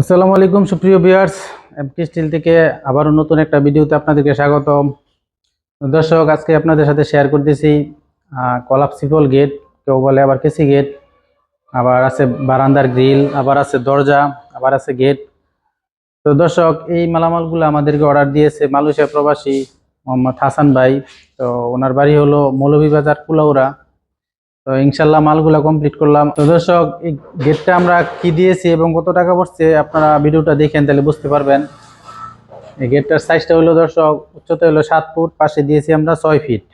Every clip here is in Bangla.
আসসালামু আলাইকুম, সুপ্রিয় ভিউয়ার্স। এমটি স্টিল থেকে আবারও নতুন একটা ভিডিওতে আপনাদেরকে স্বাগতম। দর্শক, আজকে আপনাদের সাথে শেয়ার করতেছি কলাপসিবল গেট কেউ বলে আবার কেসি গেট আবার আছে বারান্দার গ্রিল আবার আছে দরজা, আবার আছে গেট তো দর্শক, এই মালামালগুলো আমাদেরকে অর্ডার দিয়েছে মালয়েশিয়া প্রবাসী মোহাম্মদ হাসান ভাই। তো ওনার বাড়ি হলো মৌলভীবাজার, কুলাউড়া। তো ইনশাল্লাহ মালগুলা কমপ্লিট করলাম। তো দর্শক, এই গেটটা আমরা কি দিয়েছি এবং কত টাকা পড়ছে আপনারা ভিডিওটা দেখেন, তাহলে বুঝতে পারবেন। এই গেটটার সাইজটা হলো দর্শক, উচ্চতা হলো সাত ফুট, পাশে দিয়েছি আমরা ছয় ফিট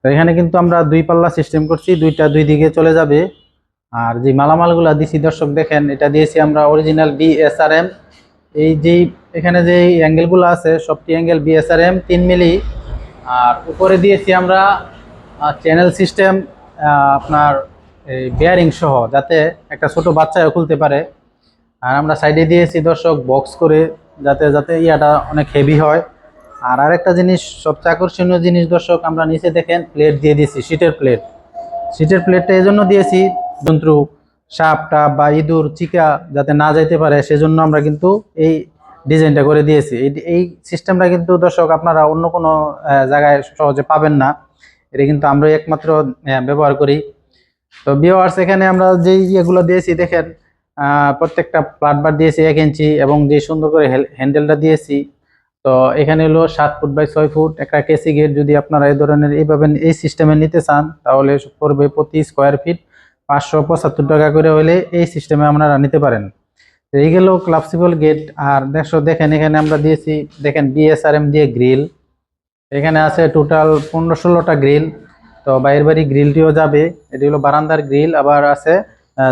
তো এখানে কিন্তু আমরা দুই পাল্লা সিস্টেম করছি, দুইটা দুই দিকে চলে যাবে। আর যে মালামালগুলো দিছি, দর্শক দেখেন, এটা দিয়েছি আমরা অরিজিনাল বিএসআরএম এই যে এখানে যে অ্যাঙ্গেলগুলো আছে, সবটি অ্যাঙ্গেল বিএসআরএম তিন মিলি। আর উপরে দিয়েছি আমরা চ্যানেল সিস্টেম আপনার এই বেয়ারিং সহ যাতে একটা ছোট বাচ্চাও খুলতে পারে। আর আমরা সাইডে দিয়েছি দর্শক বক্স করে যাতে যাতে ইয়াটা অনেক হেভি হয়। আর আরেকটা জিনিস, সবচেয়ে আকর্ষণীয় জিনিস দর্শক, আমরা নিচে দেখেন প্লেট দিয়ে দিয়েছি সিটের প্লেট সিটের প্লেটটা এই জন্য দিয়েছি জন্তু সাপ, টাপ বা ইঁদুর, চিকা যাতে না যাইতে পারে, সেজন্য আমরা কিন্তু এই ডিজাইনটা করে দিয়েছি। এই সিস্টেমটা কিন্তু দর্শক আপনারা অন্য কোনো জায়গায় সহজে পাবেন না। এটা কিন্তু আমরা একমাত্র ব্যবহার করি। তো বিওয়ার্স এখানে আমরা যে ইয়েগুলো দিয়েছি, দেখেন প্রত্যেকটা প্লাটবার দিয়েছি এক ইঞ্চি এবং যে সুন্দর করে হ্যান্ডেলটা দিয়েছি। তো এখানে হলো সাত ফুট বাই ছয় ফুট একটা কেসি গেট যদি আপনারা এই ধরনের এইভাবে এই সিস্টেমে নিতে চান, তাহলে পড়বে প্রতি স্কোয়ার ফিট পাঁচশো পঁচাত্তর টাকা করে হলে এই সিস্টেমে আপনারা নিতে পারেন। এই গেল ক্লাবসিবল গেট আর দেখো, দেখেন, এখানে আমরা দিয়েছি, দেখেন বিএসআরএম দিয়ে গ্রিল এখানে আছে টোটাল পনেরো ষোলোটা গ্রিল তো বাইরের বাড়ি গ্রিলটিও যাবে। এটি হলো বারান্দার গ্রিল আবার আছে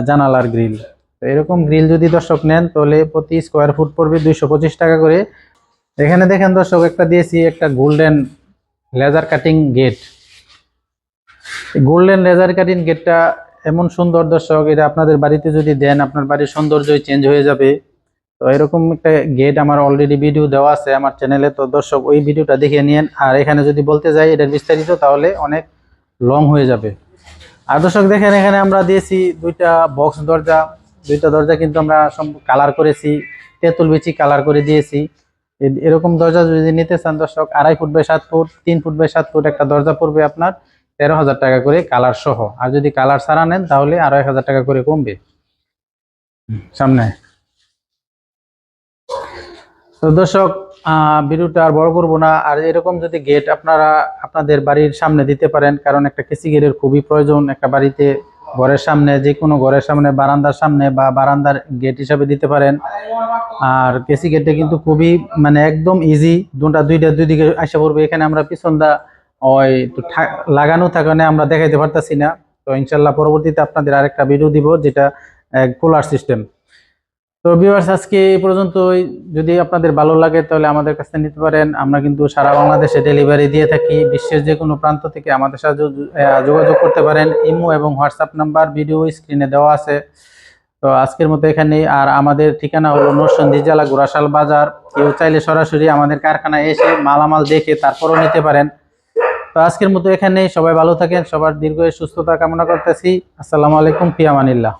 জানালার গ্রিল তো এরকম গ্রিল যদি দর্শক নেন, তাহলে প্রতি স্কোয়ার ফুট পড়বে দুইশো পঁচিশ টাকা করে। এখানে দেখেন দর্শক, একটা দিয়েছি, একটা golden laser cutting gate golden laser cutting গেটটা এমন সুন্দর দর্শক, এটা আপনাদের বাড়িতে যদি দেন, আপনার বাড়ির সৌন্দর্যই চেঞ্জ হয়ে যাবে। তো এরকম একটা গেট আমার অলরেডি ভিডিও দেওয়া আছে আমার চ্যানেলে তো দর্শক, ওই ভিডিওটা দেখে নিন আর এখানে যদি বলতে যাই, এটার বিস্তারিত, তাহলে অনেক লং হয়ে যাবে। আর দর্শক, দেখেন, এখানে আমরা দিয়েছি দুইটা বক্স দরজা। দুইটা দরজা কিন্তু আমরা কালার করেছি, তেঁতুল বিচি কালার করে দিয়েছি। এরকম দরজা যদি নিতে চান দর্শক, আড়াই ফুট বাই সাত ফুট, তিন ফুট বাই সাত ফুট একটা দরজা পড়বে আপনার তেরো হাজার টাকা করে কালার সহ। আর যদি কালার ছাড়া নেন, তাহলে এক হাজার টাকা করে কমবে। সামনে। তো দর্শক ভিডিওটা আর বড় করব না। আর এরকম যদি গেট আপনারা আপনাদের বাড়ির সামনে দিতে পারেন, কারণ একটা কেসি গেটের খুবই প্রয়োজন। একটা বাড়িতে ঘরের সামনে, যে কোনো ঘরের সামনে, বারান্দার সামনে বা বারান্দার গেট হিসাবে দিতে পারেন। আর কেসি গেটটা কিন্তু খুবই মানে একদম ইজি দুটা, দুইটা দুই দিকে আসা পড়বে। এখানে আমরা পিছনটা ওই লাগানো থাকানে আমরা দেখাইতে পারতাছি না। তো ইনশাল্লাহ পরবর্তীতে আপনাদের আরেকটা ভিডিও দিব, যেটা এক কুলার সিস্টেম তো ভিউয়ার্স আজকে এই পর্যন্তই। যদি আপনাদের ভালো লাগে, তাহলে আমাদের কাছে নিতে পারেন। আমরা কিন্তু সারা বাংলাদেশে ডেলিভারি দিয়ে থাকি। বিশ্বের যে কোনো প্রান্ত থেকে আমাদের সাথে যোগাযোগ করতে পারেন। ইমো এবং হোয়াটসঅ্যাপ নাম্বার ভিডিও স্ক্রিনে দেওয়া আছে। তো আজকের মতো এখানেই। আর আমাদের ঠিকানা হলো নরসন্দী জেলা গোরাশাল বাজার। কেউ চাইলে সরাসরি আমাদের কারখানায় এসে মালামাল দেখে তারপরও নিতে পারেন। তো আজকের মতো এখানেই। সবাই ভালো থাকেন। সবার দীর্ঘ সুস্থতা কামনা করতেছি। আসসালামু আলাইকুম, ফিয়ামানিল্লাহ।